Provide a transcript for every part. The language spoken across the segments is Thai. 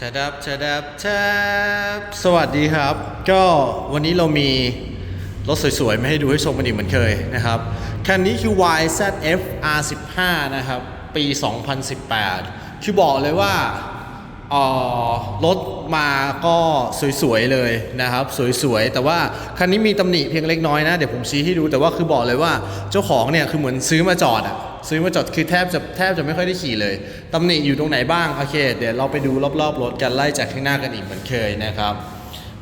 ชดับชดับชบสวัสดีครับ ก็วันนี้เรามีรถสวยๆ มาให้ดูให้ชมกันอีกเหมือนเคยนะครับ คันนี้คือ YZF R15 นะครับ ปี 2018 คือบอกเลยว่า รถมาก็สวยๆเลยนะครับ สวยๆ แต่ว่าคันนี้มีตำหนิเพียงเล็กน้อยนะ เดี๋ยวผมชี้ให้ดูแต่ว่าคือบอกเลยว่าเจ้าของเนี่ยคือเหมือนซื้อมาจอดอะซื้อมาจอดคือแทบจะแทบจะไม่ค่อยได้ขี่เลยตำหนิอยู่ตรงไหนบ้าง โอเค เดี๋ยวเราไปดูรอบๆรถกันไล่จากข้างหน้ากันอีกเหมือนเคยนะครับ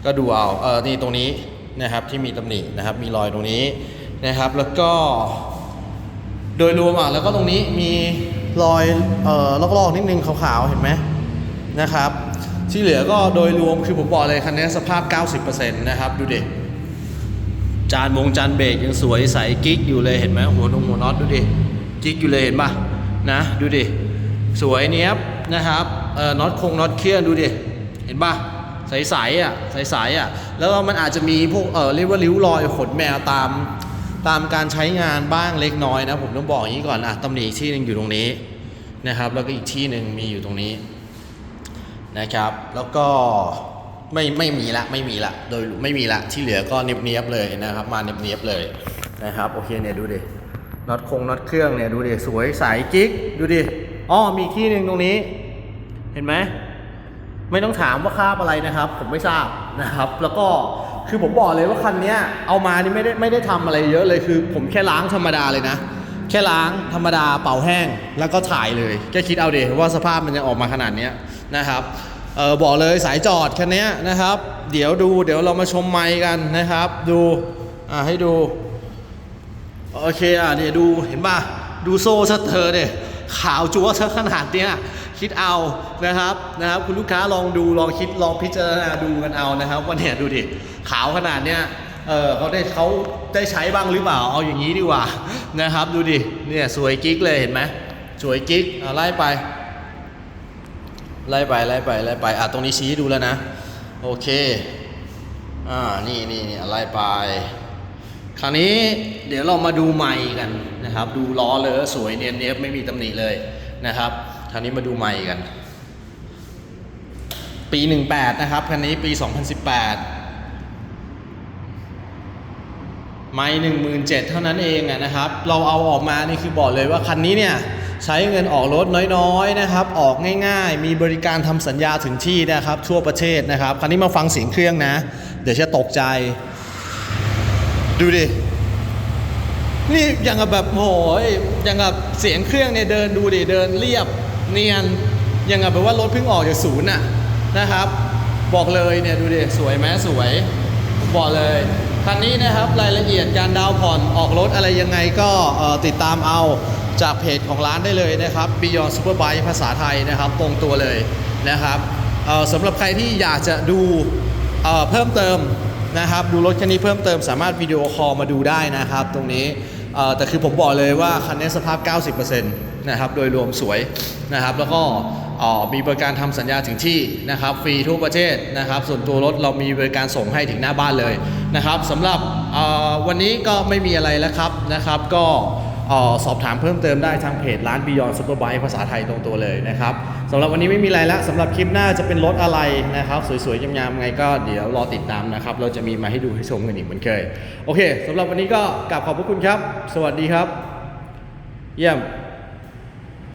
ก็ดูเอาเออนี่ตรงนี้นะครับที่มีตำหนินะครับมีรอยตรงนี้นะครับ แล้วก็ โดยรวมอะแล้วก็ตรงนี้มีรอยเอ่อลอกๆนิดนึงขาวๆเห็นไหม นะครับ ที่เหลือก็โดยรวมคือผมบอกเลยคันนี้สภาพ 90%นะครับ ดูดิจานมงจานเบรกยังสวยใสกิ๊กอยู่เลยเห็นไหมหัวนงหัวน็อตดูดิกิ๊กอยู่เลยเห็นปะนะ ดูดิสวยเนี้ยบนะครับเอ่อน็อตคงน็อตเคลียร์ดูดิเห็นปะใสๆอะใสๆอะแล้วมันอาจจะมีพวกเออเรียกว่าริ้วรอยขนแมวตามตามการใช้งานบ้างเล็กน้อยนะผมต้องบอกอย่างนี้ก่อนอะตำหนิอีกที่หนึ่งอยู่ตรงนี้นะครับ แล้วก็อีกที่หนึ่งมีอยู่ตรงนี้ นะครับ แล้วก็ไม่ไม่มีละไม่มีละโดยไม่มีละที่เหลือก็เนียบเนียบๆเลยนะครับ มาเนียบเนียบเลยนะครับโอเคเนี่ยดูดิน็อตคงน็อตเครื่องเนี่ยดูดิสวยใสกิ๊กดูดิอ๋อมีที่หนึ่งตรงนี้ เห็นไหมไม่ต้องถามว่าคาบอะไรนะครับ ผมไม่ทราบนะครับ แล้วก็คือผมบอกเลยว่าคันนี้เอามานี่ไม่ได้ไม่ได้ทำอะไรเยอะเลยคือ ผมแค่ล้างธรรมดาเลยนะ แค่ล้างธรรมดาเป่าแห้งแล้วก็ถ่ายเลยแค่คิดเอาเดว่าสภาพมันจะออกมาขนาดนี้นะครับเออบอกเลยสายจอดคันนี้นะครับ เดี๋ยวดูเดี๋ยวเรามาชมไมค์กันนะครับ ดูอ่าให้ดูโอเคอะเนี่ยดูเห็นป่ะดูโซ่ซะเธอเนี่ยขาวจั๊วซะขนาดเนี้ยคิดเอานะครับนะครับ คุณลูกค้าลองดูลองคิดลองพิจารณาดูกันเอานะครับว่าเนี่ยดูดิขาวขนาดเนี้ย เออเขาได้เขาได้ใช้บ้างหรือเปล่า เอาอย่างนี้ดีกว่านะครับ ดูดิ เนี่ยสวยกิ๊กเลยเห็นไหมสวยกิ๊กเอาไล่ไป ไล่ไปไล่ไปไล่ไป อะตรงนี้ชี้ดูแล้วนะ โอเค อ่า นี่นี่นี่ไล่ไป คราวนี้เดี๋ยวเรามาดูไมค์กันนะครับ ดูล้อเลยสวยเนียนเนียบไม่มีตำหนิเลยนะครับ คราวนี้มาดูไมค์กัน ปี 18 นะครับ คันนี้ปี 2018 ไม่หนึ่งหมื่นเจ็ดเท่านั้นเองนะครับ เราเอาออกมานี่คือบอกเลยว่าคันนี้เนี่ยใช้เงินออกรถน้อยๆนะครับ ออกง่ายๆ มีบริการทำสัญญาถึงที่นะครับ ทั่วประเทศนะครับ คันนี้มาฟังเสียงเครื่องนะ เดี๋ยวจะตกใจ ดูดิ นี่อย่างกับแบบโหยอย่างกับเสียงเครื่องเนี่ยเดินดูดิเดินเรียบเนียนอย่างกับแบบว่ารถเพิ่งออกจากศูนย์น่ะนะครับ บอกเลยเนี่ยดูดิสวยไหมสวยบอกเลย คันนี้นะครับรายละเอียดการดาวน์ผ่อนออกรถอะไรยังไงก็ติดตามเอาจากเพจของร้านได้เลยนะครับ Beyond Superbike ภาษาไทยนะครับตรงตัวเลยนะครับสำหรับใครที่อยากจะดูเพิ่มเติมนะครับดูรถคันนี้เพิ่มเติมสามารถวิดีโอคอลมาดูได้นะครับตรงนี้แต่คือผมบอกเลยว่าคันนี้สภาพ 90%นะครับโดยรวมสวยนะครับแล้วก็ มีบริการทำสัญญาถึงที่นะครับฟรีทั่วประเทศนะครับ ส่วนตัวรถเรามีบริการส่งให้ถึงหน้าบ้านเลยนะครับสำหรับวันนี้ก็ไม่มีอะไรแล้วครับนะครับ ก็สอบถามเพิ่มเติมได้ทางเพจร้าน Beyond Superbike ภาษาไทยตรงตัวเลยนะครับสำหรับวันนี้ไม่มีอะไรแล้วสำหรับคลิปหน้าจะเป็นรถอะไรนะครับ สวยๆงามๆไงก็เดี๋ยวรอติดตามนะครับ เราจะมีมาให้ดูให้ชมกันอีกเหมือนเคย โอเคสำหรับวันนี้ก็กราบขอบพระคุณครับ สวัสดีครับ เยี่ยม